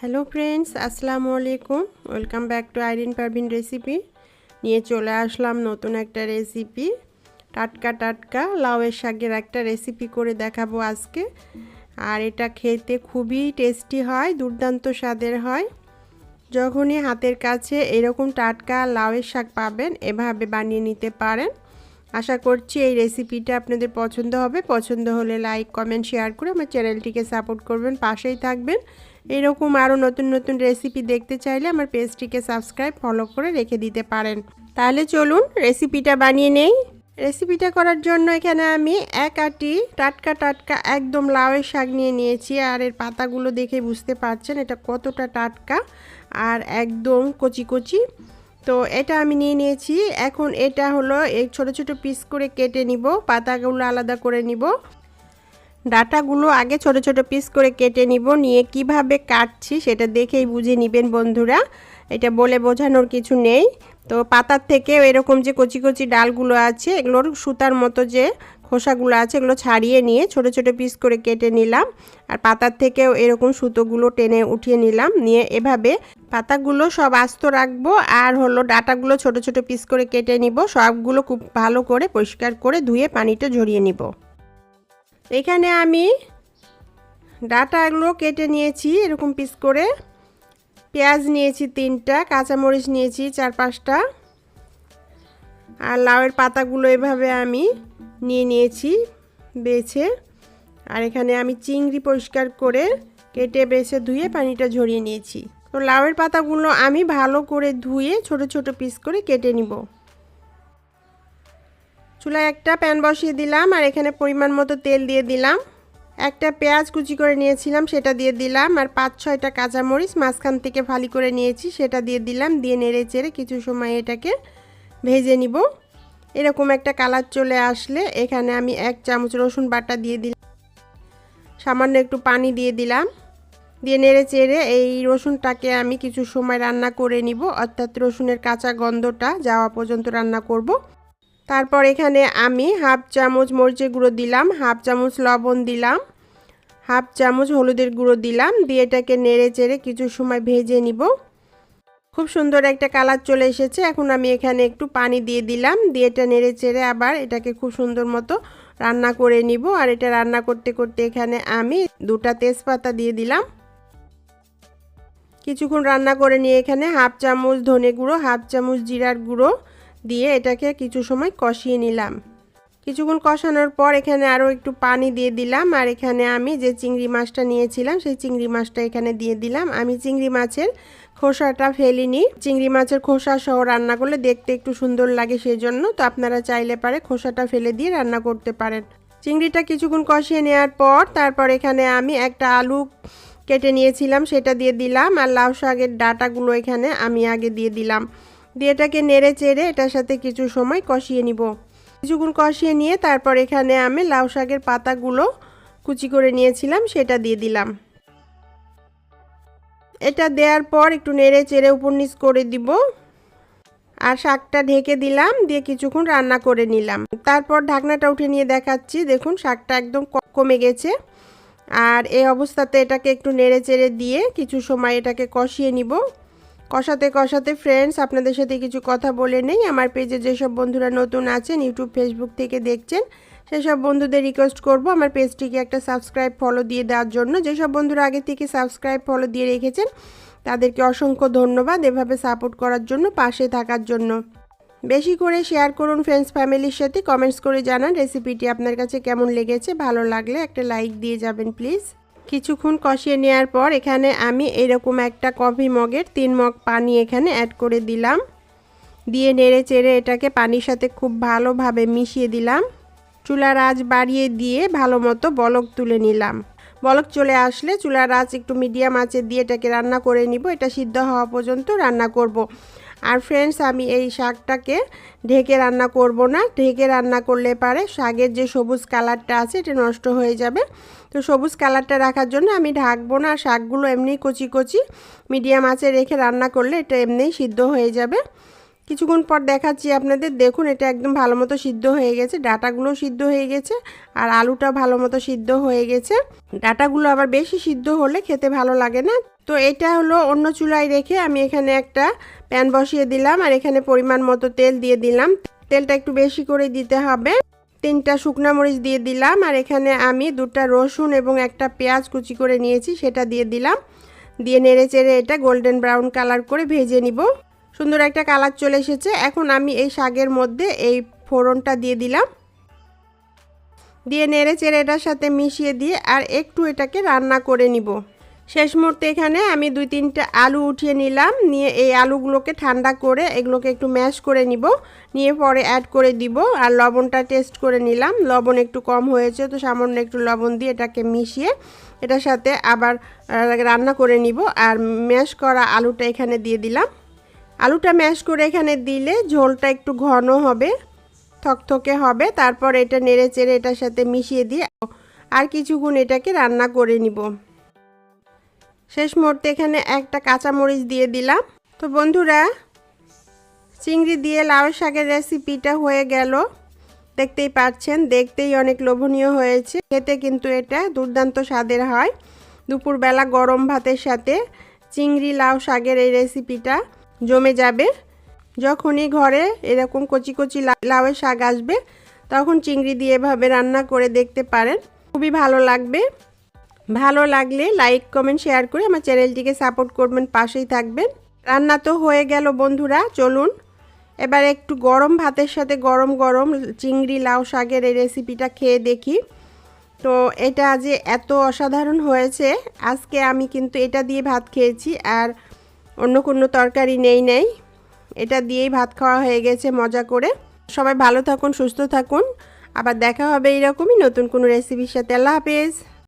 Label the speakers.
Speaker 1: Hello friends আসসালামু আলাইকুম welcome back to Irin Parvin recipe নিয়ে চলে আসলাম নতুন একটা রেসিপি টাটকা টাটকা লাউয়ের শাকের একটা রেসিপি করে দেখাবো আজকে আর এটা খেতে খুবই টেস্টি হয় দুর্দান্ত স্বাদের হয় যখনই হাতের কাছে এরকম টাটকা লাউয়ের শাক পাবেন এভাবে বানিয়ে নিতে পারেন আশা করছি এই রেসিপিটা আপনাদের পছন্দ হবে পছন্দ হলে লাইক কমেন্ট শেয়ার করে আমার চ্যানেলটিকে সাপোর্ট করবেন পাশেই থাকবেন এরকম আরও নতুন নতুন রেসিপি দেখতে চাইলে আমার পেজটিকে সাবস্ক্রাইব ফলো করে রেখে দিতে পারেন। তাহলে চলুন রেসিপিটা বানিয়ে নেই। রেসিপিটা করার জন্য এখানে আমি এক আটি টাটকা টাটকা একদম লাউয়ের শাক নিয়ে নিয়েছি। আর এর পাতাগুলো দেখে বুঝতে পারছেন এটা কতটা টাটকা আর একদম কচি কচি। তো এটা আমি নিয়ে নিয়েছি। এখন এটা হলো এই ছোট ছোট পিস করে কেটে নিব। পাতাগুলো আলাদা করে নিব। ডাটাগুলো আগে ছোট ছোট পিস করে কেটে নিব, নিয়ে কীভাবে কাটছি সেটা দেখেই বুঝে নেবেন বন্ধুরা। এটা বলে বোঝানোর কিছু নেই। তো পাতার থেকে এরকম যে কচি কচি ডালগুলো আছে, এগুলোর সুতার মতো যে খোসাগুলো আছে, এগুলো ছাড়িয়ে নিয়ে ছোট ছোট পিস করে কেটে নিলাম। আর পাতার থেকেও এরকম সুতোগুলো টেনে উঠিয়ে নিলাম। নিয়ে এভাবে পাতাগুলো সব আস্ত রাখব, আর হলো ডাটাগুলো ছোট ছোট পিস করে কেটে নিব। সবগুলো খুব ভালো করে পরিষ্কার করে ধুয়ে পানিটা ঝরিয়ে নিব। এখানে আমি ডাটাগুলো কেটে নিয়েছি, এরকম পিস করে। পেঁয়াজ নিয়েছি তিনটা, কাঁচামরিচ নিয়েছি চার পাঁচটা। আর লাউয়ের পাতাগুলো এভাবে আমি নিয়ে নিয়েছি বেছে। আর এখানে আমি চিংড়ি পরিষ্কার করে কেটে, বেছে, ধুয়ে পানিটা ঝরিয়ে নিয়েছি। তো লাউয়ের পাতাগুলো আমি ভালো করে ধুয়ে ছোট ছোট পিস করে কেটে নিব। চুলায় একটা প্যান বসিয়ে দিলাম আর এখানে পরিমাণ মতো তেল দিয়ে দিলাম। একটা পেঁয়াজ কুচি করে নিয়েছিলাম, সেটা দিয়ে দিলাম। আর পাঁচ, ছয়টা কাঁচামরিচ মাঝখান থেকে ফালি করে নিয়েছি, সেটা দিয়ে দিলাম। দিয়ে নেড়ে চেড়ে কিছু সময় এটাকে ভেজে নিব। এরকম একটা কালার চলে আসলে এখানে আমি এক চামচ রসুন বাটা দিয়ে দিলাম। সামান্য একটু পানি দিয়ে দিলাম। দিয়ে নেড়ে চেড়ে এই রসুনটাকে আমি কিছু সময় রান্না করে নিব। অর্থাৎ রসুনের কাঁচা গন্ধটা যাওয়া পর্যন্ত রান্না করব। তারপর এখানে আমি হাফ চামচ মরিচের গুঁড়ো দিলাম, হাফ চামচ লবণ দিলাম, হাফ চামচ হলুদের গুঁড়ো দিলাম, দিয়ে এটাকে নেড়ে চেড়ে কিছু সময় ভেজে নিব। খুব সুন্দর একটা কালার চলে এসেছে, এখন আমি এখানে একটু পানি দিয়ে দিলাম, দিয়ে এটা নেড়ে চেড়ে আবার এটাকে খুব সুন্দর মতো রান্না করে নিব। আর এটা রান্না করতে করতে এখানে আমি দুটা তেজপাতা দিয়ে দিলাম। কিছুক্ষণ রান্না করে নিয়ে এখানে হাফ চামচ ধনে গুঁড়ো, হাফ চামচ জিরার গুঁড়ো দিয়ে এটাকে কিছু সময় কষিয়ে নিলাম। কিছুক্ষণ কষানোর পর এখানে আরও একটু পানি দিয়ে দিলাম। আর এখানে আমি যে চিংড়ি মাছটা নিয়েছিলাম, সেই চিংড়ি মাছটা এখানে দিয়ে দিলাম। আমি চিংড়ি মাছের খোসাটা ফেলিনি। চিংড়ি মাছের খোসা সহ রান্না করলে দেখতে একটু সুন্দর লাগে সেই জন্য তো আপনারা চাইলে পারে খোসাটা ফেলে দিয়ে রান্না করতে পারেন। চিংড়িটা কিছুক্ষণ কষিয়ে নেওয়ার পর তারপর এখানে আমি একটা আলু কেটে নিয়েছিলাম, সেটা দিয়ে দিলাম। আর লাউ শাকের ডাটাগুলো এখানে আমি আগে দিয়ে দিলাম। দিয়ে এটাকে নেড়ে চেড়ে এটার সাথে কিছু সময় কষিয়ে নিব। কিছুক্ষণ কষিয়ে নিয়ে তারপর এখানে আমি লাউ শাকের পাতাগুলো কুচি করে নিয়েছিলাম, সেটা দিয়ে দিলাম। এটা দেওয়ার পর একটু নেড়ে চেড়ে উপর নিচ করে দিব। আর শাকটা ঢেকে দিলাম, দিয়ে কিছুক্ষণ রান্না করে নিলাম। তারপর ঢাকনাটা উঠে নিয়ে দেখাচ্ছি, দেখুন শাকটা একদম কমে গেছে। আর এই অবস্থাতে এটাকে একটু নেড়ে চেড়ে দিয়ে কিছু সময় এটাকে কষিয়ে নিব। কষাতে কষাতে ফ্রেন্ডস আপনাদের সাথে কিছু কথা বলে নেই। আমার পেজে যেসব বন্ধুরা নতুন আছেন ইউটিউব ফেসবুক থেকে দেখছেন, সেসব বন্ধুদের রিকোয়েস্ট করব। আমার পেজটিকে একটা সাবস্ক্রাইব ফলো দিয়ে দেওয়ার জন্য। যেসব বন্ধুরা আগে থেকে সাবস্ক্রাইব ফলো দিয়ে রেখেছেন, তাদেরকে অসংখ্য ধন্যবাদ এভাবে সাপোর্ট করার জন্য, পাশে থাকার জন্য। বেশি করে শেয়ার করুন ফ্রেন্ডস ফ্যামিলির সাথে। কমেন্টস করে জানান রেসিপিটি আপনার কাছে কেমন লেগেছে, ভালো লাগলে একটা লাইক দিয়ে যাবেন প্লিজ কিছুক্ষণ কষিয়ে নেওয়ার পর এখানে আমি এরকম একটা কফি মগের তিন মগ পানি এখানে অ্যাড করে দিলাম। দিয়ে নেড়ে চেড়ে এটাকে পানির সাথে খুব ভালোভাবে মিশিয়ে দিলাম। চুলার আঁচ বাড়িয়ে দিয়ে ভালো মতো বলক তুলে নিলাম। বলক চলে আসলে চুলার আঁচ একটু মিডিয়াম আঁচে দিয়ে এটাকে রান্না করে নিব। এটা সিদ্ধ হওয়া পর্যন্ত রান্না করব। আর ফ্রেন্ডস আমি এই শাকটাকে ঢেকে রান্না করব না। ঢেকে রান্না করলে পারে শাকের যে সবুজ কালারটা আছে, এটা নষ্ট হয়ে যাবে। তো সবুজ কালারটা রাখার জন্য আমি ঢাকবো না, শাকগুলো এমনি কচি কচি মিডিয়াম আঁচে রেখে রান্না করলে এটা এমনিই সিদ্ধ হয়ে যাবে। কিছুক্ষণ পর দেখাচ্ছি আপনাদের। দেখুন, এটা একদম ভালো মতো সিদ্ধ হয়ে গেছে। ডাটাগুলো সিদ্ধ হয়ে গেছে আর আলুটা ভালো মতো সিদ্ধ হয়ে গেছে। ডাটাগুলো আবার বেশি সিদ্ধ হলে খেতে ভালো লাগে না। তো এটা হলো অন্য চুলায় রেখে আমি এখানে একটা প্যান বসিয়ে দিলাম আর এখানে পরিমাণ মতো তেল দিয়ে দিলাম। তেলটা একটু বেশি করে দিতে হবে। তিনটা শুকনো মরিচ দিয়ে দিলাম আর এখানে আমি দুটা রসুন এবং একটা পেঁয়াজ কুচি করে নিয়েছি, সেটা দিয়ে দিলাম। দিয়ে নেড়ে চেড়ে এটা গোল্ডেন ব্রাউন কালার করে ভেজে নিব। সুন্দর একটা কালার চলে এসেছে। এখন আমি এই শাকের মধ্যে এই ফোড়নটা দিয়ে দিলাম। দিয়ে নেড়ে চেড়ে এটার সাথে মিশিয়ে দিয়ে আর একটু এটাকে রান্না করে নিব। শেষ মুহূর্তে এখানে আমি দুই তিনটা আলু উঠিয়ে নিলাম। নিয়ে এই আলুগুলোকে ঠান্ডা করে এগুলোকে একটু ম্যাশ করে নিব। নিয়ে পরে অ্যাড করে দিব। আর লবণটা টেস্ট করে নিলাম। লবণ একটু কম হয়েছে তো সামান্য একটু লবণ দিয়ে এটাকে মিশিয়ে এটার সাথে আবার রান্না করে নিব। আর ম্যাশ করা আলুটা এখানে দিয়ে দিলাম। আলুটা ম্যাশ করে এখানে দিলে ঝোলটা একটু ঘন হবে, থকথকে হবে। তারপর এটা নেড়ে চেড়ে এটার সাথে মিশিয়ে দিয়ে আর কিছুক্ষণ এটাকে রান্না করে নিব। শেষ মুহূর্তে এখানে একটা কাঁচামরিচ দিয়ে দিলাম। তো বন্ধুরা, চিংড়ি দিয়ে লাউ শাকের রেসিপিটা হয়ে গেল। দেখতেই পাচ্ছেন, দেখতেই অনেক লোভনীয় হয়েছে। খেতে কিন্তু এটা দুর্দান্ত স্বাদের হয়। দুপুরবেলা গরম ভাতের সাথে চিংড়ি লাউ শাকের এই রেসিপিটা জমে যাবে। যখনই ঘরে এরকম কচি কচি লাউয়ের শাক আসবে, তখন চিংড়ি দিয়ে এভাবে রান্না করে দেখতে পারেন। খুবই ভালো লাগবে। ভালো লাগলে লাইক কমেন্ট শেয়ার করে আমার চ্যানেলটিকে সাপোর্ট করবেন, পাশেই থাকবেন। রান্না তো হয়ে গেল বন্ধুরা, চলুন। এবার একটু গরম ভাতের সাথে গরম গরম চিংড়ি, লাউ শাকের এই রেসিপিটা খেয়ে দেখি। তো এটা যে এত অসাধারণ হয়েছে, আজকে আমি কিন্তু এটা দিয়ে ভাত খেয়েছি। আর অন্য কোনো তরকারি নেই নেই। এটা দিয়েই ভাত খাওয়া হয়ে গেছে, মজা করে। সবাই ভালো থাকুন, সুস্থ থাকুন। আবার দেখা হবে এইরকমই নতুন কোনো রেসিপির সাথে। আল্লাহ হাফেজ।